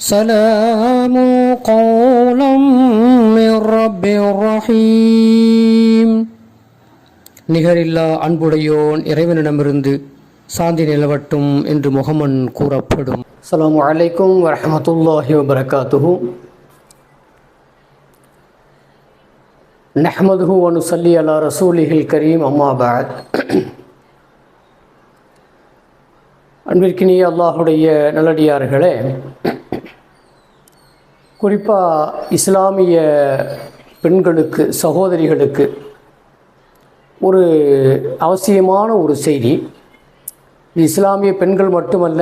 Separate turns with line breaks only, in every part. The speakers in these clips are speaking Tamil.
سلام قولا من رب رحيم நிகரில்லா அன்புடையோன் இறைவனிடமிருந்து சாந்தி நிலவட்டும் என்று முகமன் கூறப்படும் அஸ்ஸலாமு அலைக்கும் வரஹமத்துல்லாஹி வபரகாத்துஹு நஹ்மதுஹு வனுசல்லி அலா ரசூலிஹில் கரீம் அம்மாபாத் அன்பிற்கினிய அல்லாஹுடைய நல்லடியார்களே குறிப்பாக இஸ்லாமிய பெண்களுக்கு சகோதரிகளுக்கு ஒரு அவசியமான ஒரு செய்தி. இஸ்லாமிய பெண்கள் மட்டுமல்ல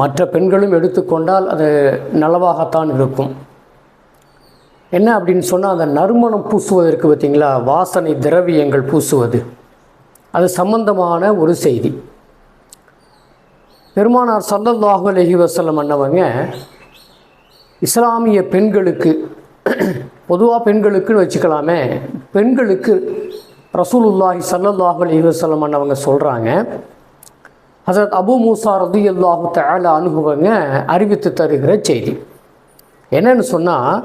மற்ற பெண்களும் எடுத்துக்கொண்டால் அது நலவாகத்தான் இருக்கும். என்ன அப்படின்னு சொன்னால் அந்த நறுமணம் பூசுவதற்கு பார்த்தீங்களா வாசனை திரவியங்கள் பூசுவது. அது சம்பந்தமான ஒரு செய்தி. பெருமானார் சல்லல்லாஹு அலஹி வசல்லம் அண்ணவங்க இஸ்லாமிய பெண்களுக்கு பொதுவாக பெண்களுக்குன்னு வச்சுக்கலாமே பெண்களுக்கு ரசூலுல்லாஹி சல்லல்லாஹு அலி வசல்லம் அண்ணவங்க சொல்கிறாங்க ஹசரத் அபு மூசா ரது அல்லாஹு தயால அனுபவங்க அறிவித்து தருகிற செய்தி. என்னன்னு சொன்னால்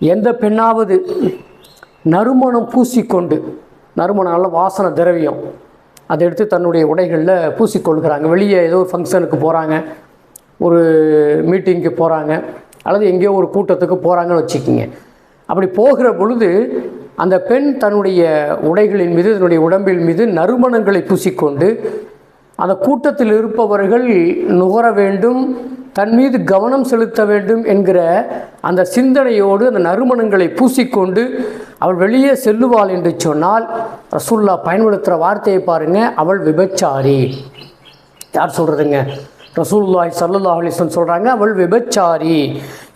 எந்த பெண்ணாவது நறுமணம் பூசிக்கொண்டு நறுமணம் நல்ல வாசனை திரவியம் அதை எடுத்து தன்னுடைய உடைகளில் பூசிக்கொள்கிறாங்க. வெளியே ஏதோ ஒரு ஃபங்க்ஷனுக்கு போகிறாங்க ஒரு மீட்டிங்க்கு போகிறாங்க அல்லது எங்கேயோ ஒரு கூட்டத்துக்கு போகிறாங்கன்னு வச்சுக்கிங்க. அப்படி போகிற பொழுது அந்த பெண் தன்னுடைய உடைகளின் மீது தன்னுடைய உடம்பின் மீது நறுமணங்களை பூசிக்கொண்டு அந்த கூட்டத்தில் இருப்பவர்கள் நுகர வேண்டும் தன் மீது கவனம் செலுத்த வேண்டும் என்கிற அந்த சிந்தனையோடு அந்த நறுமணங்களை பூசிக்கொண்டு அவள் வெளியே செல்லுவாள் என்று சொன்னால் ரசுல்லா பயன்படுத்துகிற வார்த்தையை பாருங்கள் அவள் விபச்சாரி. யார் சொல்கிறதுங்க ரசூல்லாய் சல்லல்லா அலிஸ்வன் சொல்கிறாங்க அவள் விபச்சாரி.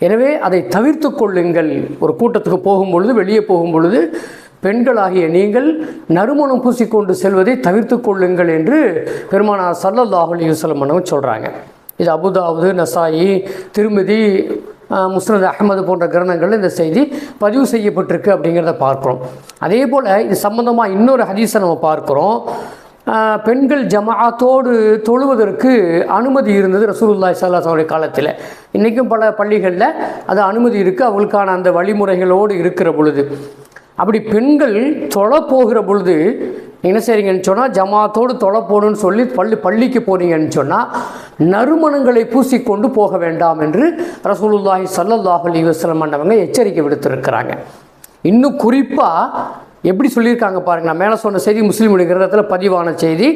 எனவே அதை தவிர்த்து கொள்ளுங்கள். ஒரு கூட்டத்துக்கு போகும் பொழுது வெளியே போகும் பொழுது பெண்களாகிய நீங்கள் நறுமணம் பூசிக்கொண்டு செல்வதை தவிர்த்து கொள்ளுங்கள் என்று பெருமானார் சல்லல்லாஹு அலி வசலம் சொல்கிறாங்க இது அபுதாவுது நசாயி திருமதி முஸ்னத் அகமது போன்ற கிரணங்கள் இந்த செய்தி பதிவு செய்யப்பட்டிருக்கு அப்படிங்கிறத பார்க்குறோம். அதே போல் இது சம்மந்தமாக இன்னொரு ஹதீஸை நம்ம பார்க்குறோம். பெண்கள் ஜமாத்தோடு தொழுவதற்கு அனுமதி இருந்தது ரசூலுல்லாய் சல்லாஹோடைய காலத்தில். இன்றைக்கும் பல பள்ளிகளில் அது அனுமதி இருக்குது அவளுக்கான அந்த வழிமுறைகளோடு இருக்கிற பொழுது. அப்படி பெண்கள் தொலை போகிற பொழுது என்ன செய்றீங்கன்னு சொன்னால் ஜமாத்தோடு தொலை போகணுன்னு சொல்லி பள்ளி பள்ளிக்கு போனீங்கன்னு சொன்னால் நறுமணங்களை பூசிக்கொண்டு போக வேண்டாம் என்று ரசூலுல்லாஹி சல்லாஹ் அலி வஸ்லம் அண்ணவங்க எச்சரிக்கை விடுத்திருக்கிறாங்க. இன்னும் குறிப்பாக எப்படி சொல்லியிருக்காங்க பாருங்க நான் மேலே சொன்ன செய்தி முஸ்லீம் கிரகத்தில் பதிவான செய்தி.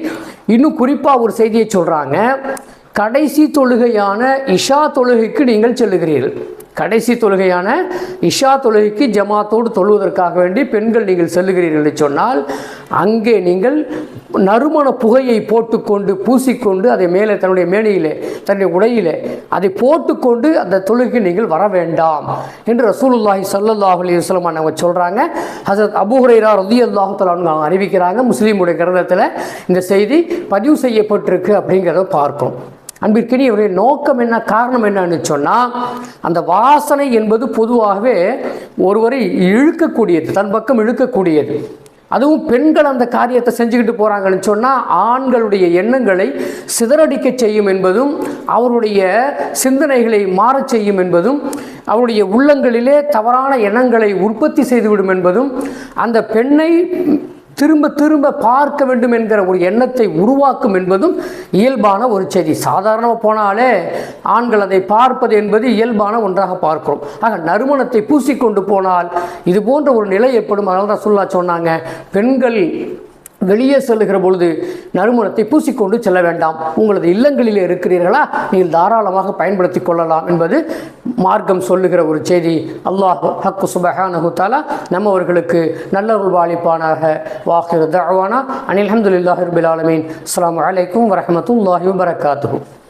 இன்னும் குறிப்பாக ஒரு செய்தியை சொல்கிறாங்க கடைசி தொழுகையான இஷா தொழுகைக்கு நீங்கள் செல்லுகிறீர்கள். கடைசி தொழுகையான இஷா தொழுகைக்கு ஜமாத்தோடு தொழுவதற்காக வேண்டி பெண்கள் நீங்கள் செல்லுகிறீர்கள் சொன்னால் அங்கே நீங்கள் நறுமண புகையை போட்டுக்கொண்டு பூசிக்கொண்டு அதை மேலே தன்னுடைய மேனையிலே தன்னுடைய உடையிலே அதை போட்டுக்கொண்டு அந்த தொழுகைக்கு நீங்கள் வர வேண்டாம் என்று ரசூலுல்லாஹி சல்லாஹ் அலி வஸ்லம் அவங்க சொல்கிறாங்க ஹசரத் அபுஹுரைரா ரதி அல்லாஹத்தில் அவங்க அறிவிக்கிறாங்க. முஸ்லீமுடைய கிரந்தத்தில் இந்த செய்தி பதிவு செய்யப்பட்டிருக்கு அப்படிங்கிறத பார்க்கும் அன்பிற்கினியவருடைய நோக்கம் என்ன காரணம் என்னன்னு சொன்னால் அந்த வாசனை என்பது பொதுவாகவே ஒருவரை இழுக்கக்கூடியது தன் பக்கம் இழுக்கக்கூடியது. அதுவும் பெண்கள் அந்த காரியத்தை செஞ்சுக்கிட்டு போகிறாங்கன்னு சொன்னால் ஆண்களுடைய எண்ணங்களை சிதறடிக்க செய்யும் என்பதும் அவருடைய சிந்தனைகளை மாறச் செய்யும் என்பதும் அவருடைய உள்ளங்களிலே தவறான எண்ணங்களை உற்பத்தி செய்துவிடும் என்பதும் அந்த பெண்ணை திரும்ப திரும்ப பார்க்க வேண்டும் என்கிற ஒரு எண்ணத்தை உருவாக்கும் என்பதும் இயல்பான ஒரு செய்தி. சாதாரணமாக போனாலே ஆண்கள் அதை பார்ப்பது என்பது இயல்பான ஒன்றாக பார்க்கிறோம். ஆக நறுமணத்தை பூசிக்கொண்டு போனால் இது போன்ற ஒரு நிலை ஏற்படும். அதனால தான் சொல்லா சொன்னாங்க பெண்கள் வெளியே செல்லுகிற பொழுது நறுமணத்தை பூசிக்கொண்டு செல்ல வேண்டாம். உங்களது இல்லங்களில் இருக்கிறீர்களா? நீங்கள் தாராளமாக பயன்படுத்தி கொள்ளலாம் என்பது மார்க்கம் சொல்லுகிற ஒரு செய்தி. அல்லாஹ் ஹக்கு சுபஹானஹு தாலா நம்மவர்களுக்கு நல்லருள் வாழிப்பானாக வாஹிர் தவானா அனில் அஹமதுல்லாஹிர்பில் ஆலமீன். அஸ்லாம் வலைக்கம் வரமத்துல்லாஹி வரகாத்து